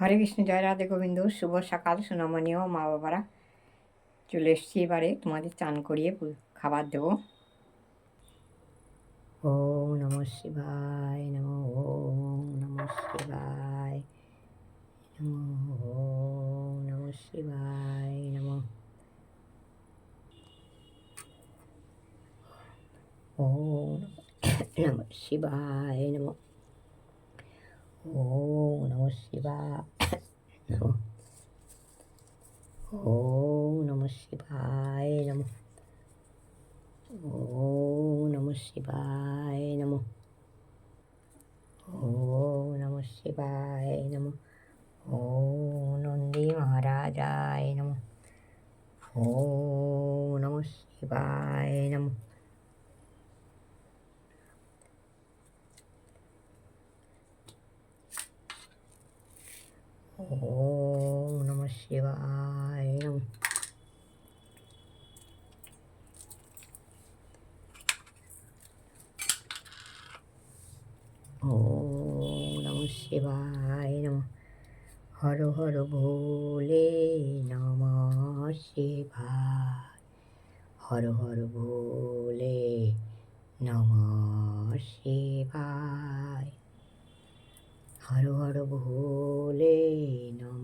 হরে কৃষ্ণ, জয় রাধে গোবিন্দ, শুভ সকাল সুনামনীয় মা বাবারা। চলে এসছি এবারে তোমাদের চান করিয়ে খাবার দেবো। ও নম শিবায়, নম ও নম শিবায়, নম ও নম শিবায়, নম ও নম শিবায়, নম ও নম নম ও নম শিবায় নম ও নম শিবায় নম ও নম শিবায় নম ও নন্দী মহারাজায় নম ও নম শিবায় নম ও নম শিবায় নম ও নম শিবায় নম। হর হর ভোলে নম শিবায়। হর হর ভোলে নম শিবায়। হর হর ভোলে নম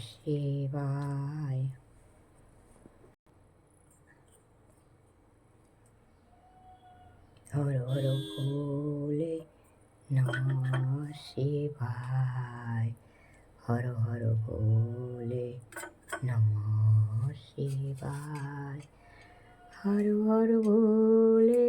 शिवाय हर हर भोले नमः शिवाय हर हर भोले नमः शिवाय हर हर भोले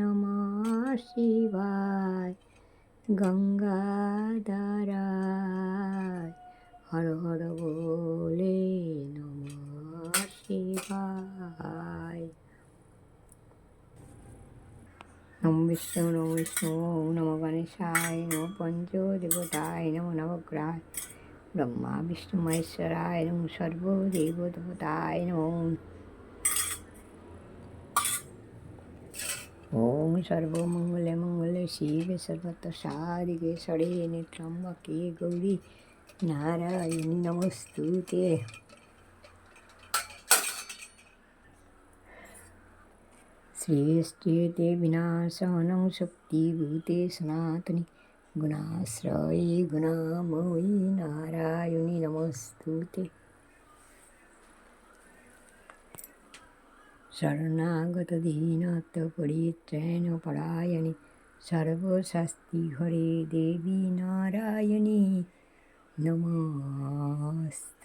नमः शिवाय गङ्गाधरा হর হর ভোলে নম শিবায়। নম বিষ্ণু নম বিষ্ণু নম গণেশায়, নম পঞ্চ দেবতায় নম নবগ্রহায়। ব্রহ্মা, বিষ্ণু, মহেশ্বরায়, নম সর্বদেব দেবতায় নম মঙ্গলে শিবে সর্বত সাধিকে ষড়ে ত্রম্বকে গৌরী নারায়ণী নমস্তুতে श्रेष्ठेते विनाशनं शक्तिभूते सनातनि गुणाश्रये गुणामयी नारायणि नमस्तु ते शरणागतदीनाथपरित्रैण परायणि सर्वशास्ति हरे देवी नारायणी নমস্তুতি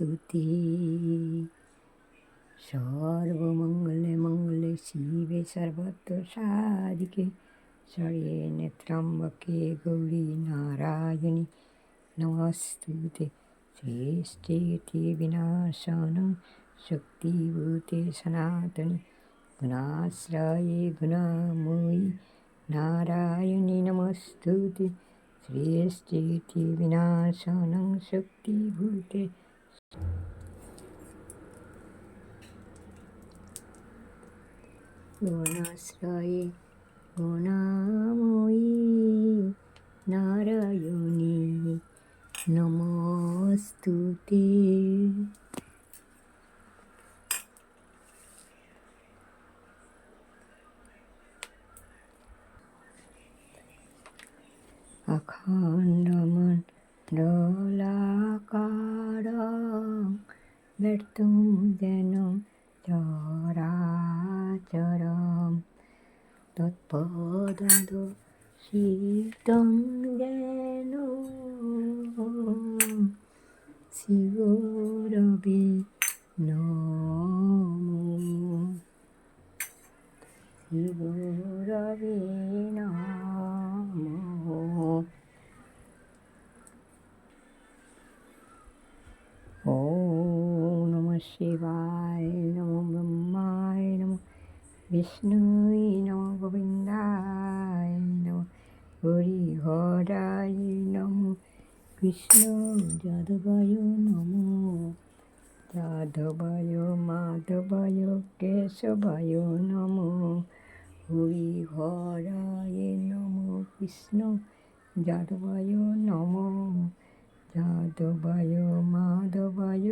সর্বমঙ্গলে মঙ্গলে শিবে সর্বত্র সাধিকে শরীরে নেত্রম্বকে গৌরী নারায়ণী নমস্তুতে শ্রেষ্ঠেতি বিনাশন শক্তিভূতে সনাতনী গুণাশ্রয়ে গুণাময়ী নারায়ণী নমস্তুতে श्रियश्चेति विनाशानं शक्तिभूते गुणाश्रये गुणामयी नारायणी नमोऽस्तु ते अखण्डमन् दोलाकारं व्यर्तुं जनं चराचरं तत्पददो शीतं जनो शिवरवि नमो शिवरवि শিবায় নমো ব্রহ্মায় নমো বিষ্ণুই নমো গোবিন্দায় নমো হরি হরায় নমো কৃষ্ণ যাদবায় নমো যাদবায় মাধবায় কেশবায় নমো হরি হরায় নমো কৃষ্ণ যাদবায় নমো যাদবায় মাধবায়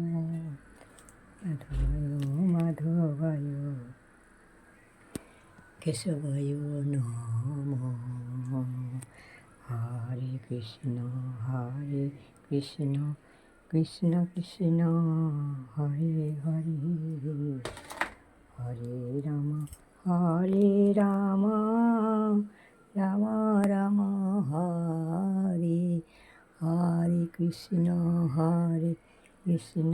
মাধবায় কেশবায় নম হরে কৃষ্ণ হরে কৃষ্ণ কৃষ্ণ কৃষ্ণ হরে হরে হরে রাম হরে রাম রাম রাম হরে হরে কৃষ্ণ হরে কৃষ্ণ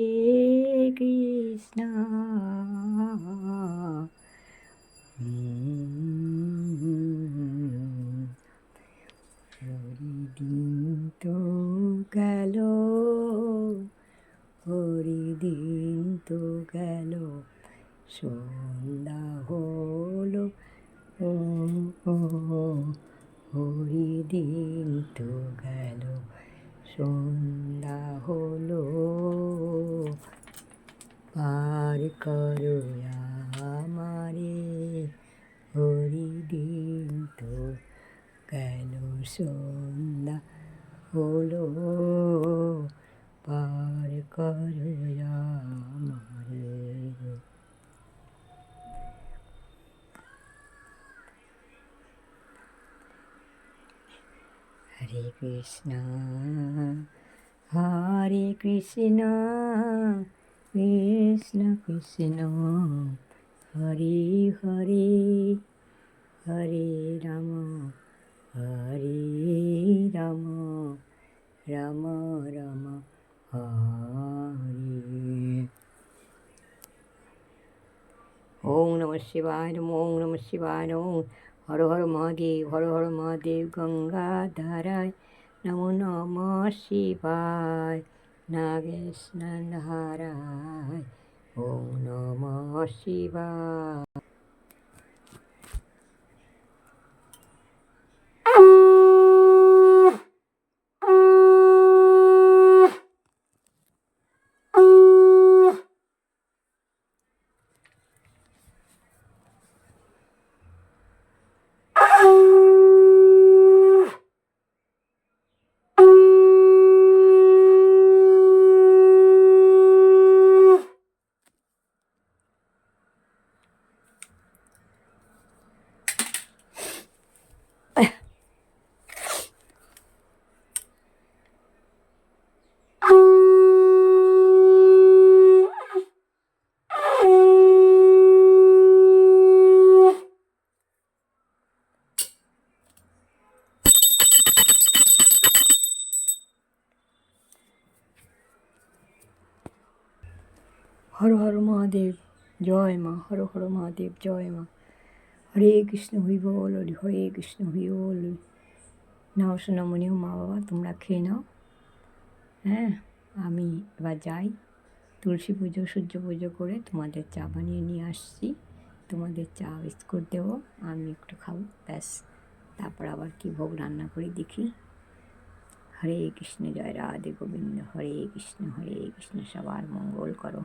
সন্ধ্যা ও ও, হরিদিন তো গেল। সন্ধ্যা হলো, পার করো আমারে, হরিদিন তো গেল। সন্ধ্যা হলো, পার করো আমারে। হরে কৃষ্ণ হরে কৃষ্ণ কৃষ্ণ কৃষ্ণ, হরে হরে হরে রাম হরে রাম রাম রাম, হরে। ওম নম শিবায় নম ওম নম শিবায় হর হর মহাদেব, হর হর মহাদেব গঙ্গা ধারায় নমো নম শিবায়, নাগেশ হারায় ওম নম শিবায়। হর হর মহাদেব, জয় মা, হর হর মহাদেব, জয় মা। হরে কৃষ্ণ, হরি বল, হরে কৃষ্ণ, হরি বল। নাও সোনামণিও মা বাবা, তোমরা খেয়ে নাও। হ্যাঁ আমি এবার যাই। তুলসী পুজো, সূর্য পুজো করে তোমাদের চা বানিয়ে নিয়ে আসছি। তোমাদের চা, বিস্কুট দেবো, আমি একটু খাব, ব্যাস। তারপর আবার কি ভোগ রান্না করি দেখি। হরে কৃষ্ণ, জয় রাধে গোবিন্দ, হরে কৃষ্ণ হরে কৃষ্ণ, সবার মঙ্গল করো।